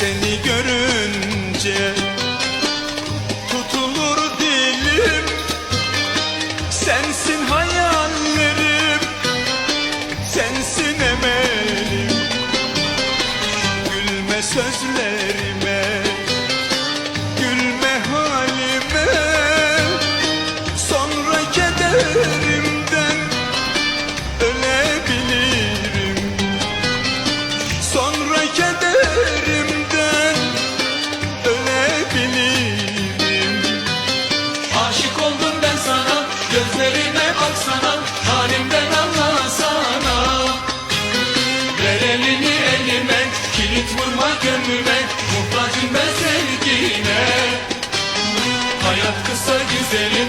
seni görünce Tutulur dilim. Sensin hayallerim Sensin emelim. Gülme sözlerime Gülme halime. Sonra kederimden Ölebilirim baksana Halimden anlasana Ver elini elime Kilit vurma gönlüme Muhtacım ben sevgine. Hayat kısa güzelim